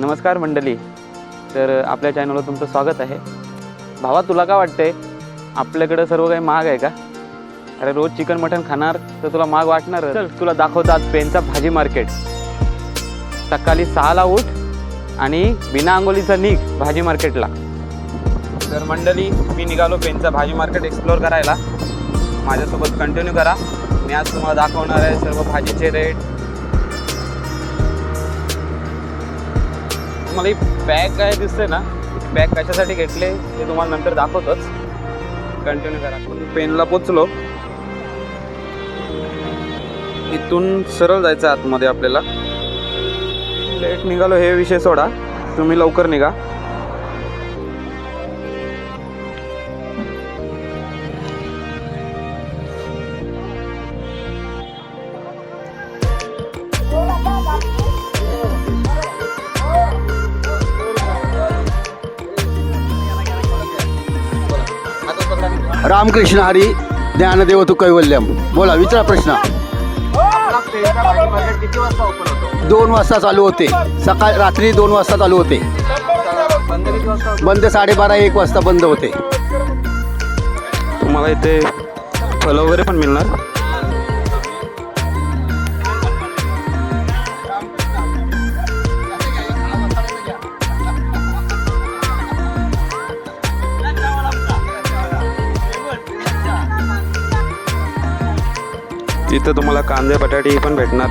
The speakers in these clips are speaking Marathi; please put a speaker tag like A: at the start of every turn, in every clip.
A: नमस्कार मंडळी. तर आपल्या चॅनलवर तुमचं स्वागत आहे. भावा तुला काय वाटतंय? आपल्याकडं सर्व काही महाग आहे का? अरे रोज चिकन मटन खाणार तर तुला महाग वाटणार? चल. तुला दाखवतात पेनचा भाजी मार्केट सकाळी सहाला उठ आणि बिना आंघोलीचा निघ भाजी मार्केटला तर मंडळी मी निघालो पेनचा भाजी मार्केट एक्सप्लोअर करायला. माझ्यासोबत कंटिन्यू करा. मी आज तुम्हाला दाखवणार आहे सर्व भाजीचे रेट मला ही बॅग काय दिसते ना बॅग कशासाठी घेतले ते तुम्हाला नंतर दाखवतोच. कंटिन्यू करा. पेनला पोचलो. इथून सरळ जायचं आतमध्ये आपल्याला. लेट निघालो हे विषय सोडा. तुम्ही लवकर निघा.
B: रामकृष्ण हरी ज्ञानदेव तू कैवल्यम बोला विचारा प्रश्न. दोन वाजता चालू होते. सकाळ रात्री दोन वाजता चालू होते.
A: बंद
B: साडेबारा एक वाजता बंद होते.
A: तुम्हाला इथे फलं वगैरे पण मिळणार? तिथं तुम्हाला कांदे बटाटे पण भेटणार.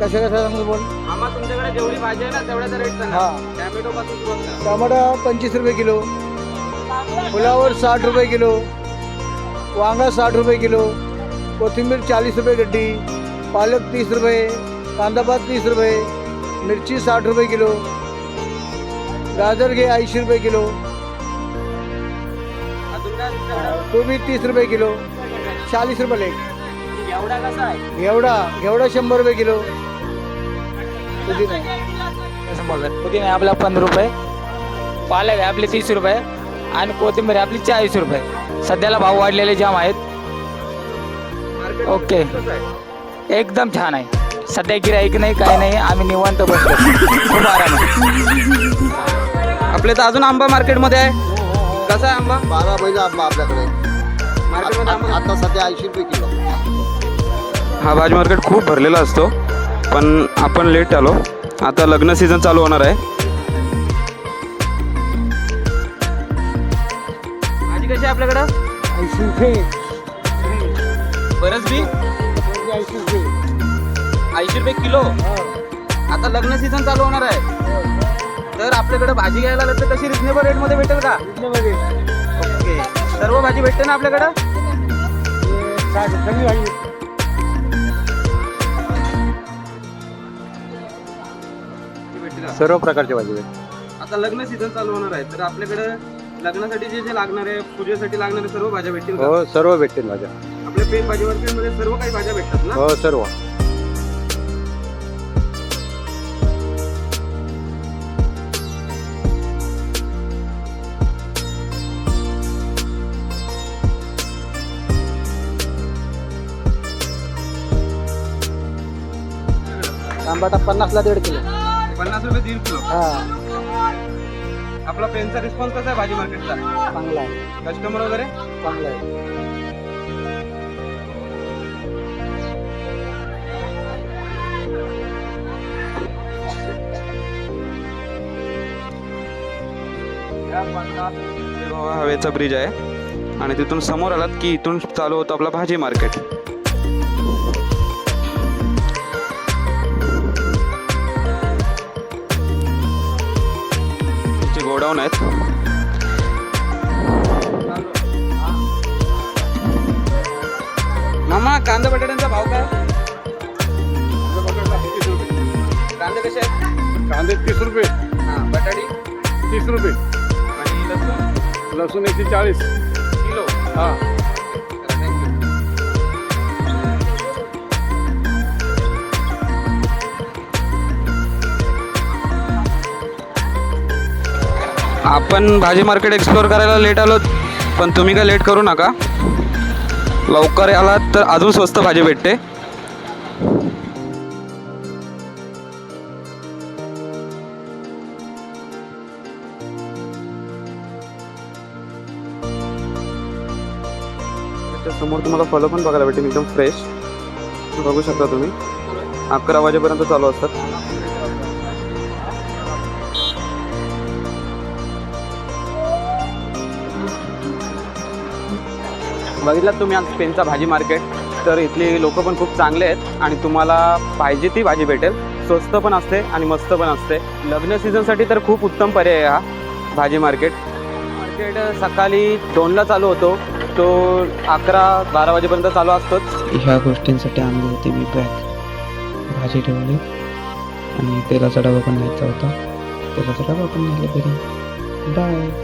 B: कशा कशा सांगू बोल?
A: आम्हा तुमच्याकडे जेवढी भाजी आहे ना तेवढ्याचा रेट सांगा
B: हा.
A: टॅमॅटो पासून सुरुवात करा.
B: टमाटा पंचवीस रुपये किलो. फुलावर साठ रुपये किलो. वांगा साठ रुपये किलो. कोथिंबीर चाळीस रुपये गड्डी. पालक तीस रुपये. कांदापात तीस रुपये मिरची साठ रुपये किलो गाजर घे ऐंशी रुपये किलो? कोबी तीस रुपये किलो चाळीस रुपये
A: एवढा कसा आहे?
B: घेवडा घेवडा शंभर रुपये किलो. पुदिना.
C: आपला पंधरा रुपये पालक आहे आपले तीस रुपये आणि कोथिंबीर आपली चाळीस रुपये. सध्याला भाव वाढलेले जाम आहेत. ओके. एकदम छान आहे. सध्या गिराईक नाही काही नाही आम्ही निवांत बसतो खूप
A: आपले तर अजून आंबा मार्केटमध्ये आहे. कसा आहे आंबा?
B: बारा बैल आंबा आपल्याकडे.
A: मार्केटमध्ये आंबा
B: आता सध्या ऐंशी रुपये किलो.
A: हा भाजी मार्केट खूप भरलेला असतो पण आपण लेट आलो. आता लग्न सीझन चालू होणार आहे. भाजी कशी आहे आपल्याकडं?
B: ऐंशी रुपये.
A: बरंच बी?
B: ऐंशी रुपये.
A: ऐंशी रुपये किलो. आता लग्न सीझन चालू होणार आहे. तर आपल्याकडे भाजी घ्यायला आलं तर कशी रिजनेबल रेटमध्ये भेटेल का? ओके सर्व भाजी भेटते ना आपल्याकडं? भेटते का?
B: सर्व प्रकारचे भाजी
A: आता लग्न सीझन चालू होणार आहे. तर आपल्याकडे लग्नासाठी जे जे लागणार आहे पूजेसाठी लागणारे सर्व भाज्या भेटतील का?
B: हो सर्व भेटतील भाज्या.
A: आपल्या पेन भाजी मार्केटमध्ये सर्व काही भाज्या भेटतात ना?
B: हो सर्व. टमाटा पन्नासला दीड किलो.
A: पन्नास रुपये दीड किलो?
B: हा.
A: आपला पेनचा रिस्पॉन्स कसा आहे भाजी मार्केटचा
B: चांगला आहे.
A: कस्टमर वगैरे?
B: चांगला आहे.
A: हवेचा ब्रिज आहे. आणि तिथून समोर आलात की इथून चालू होतं आपला भाजी मार्केट गोडाऊन आहेत. मामा कांदा बटाट्यांचा भाव काय? कांदे कसे आहेत?
D: कांदे तीस रुपये.
A: हा बटाटी?
D: तीस रुपये.
A: आणि लसूण?
D: लसूण एकशे चाळीस.
A: किलो?
D: हा.
A: आपण भाजी मार्केट एक्सप्लोअर करायला लेट आलो पण तुम्ही काय लेट करू नका. लवकर आलात तर अजून स्वस्त भाजी भेटते. समोर तुम्हाला फळं पण बघायला भेटेल एकदम फ्रेश बघू शकता तुम्ही. अकरा वाजेपर्यंत चालू असतात. बघितलात तुम्ही आज पेनचा भाजी मार्केट तर इथली लोक पण खूप चांगले आहेत आणि तुम्हाला पाहिजे ती भाजी भेटेल. स्वस्त पण असते आणि मस्त पण असते. लग्न सीझनसाठी तर खूप उत्तम पर्याय आहे हा भाजी मार्केट. मार्केट सकाळी दोनला चालू होतो. तो अकरा बारा वाजेपर्यंत चालू असतोच.
E: ह्या गोष्टींसाठी आणली होती मी बॅग भाजी ठेवली. आणि तेलाचा डबा पण न्यायचा होता. तेलाचा डबा पण नेला घरी. बाय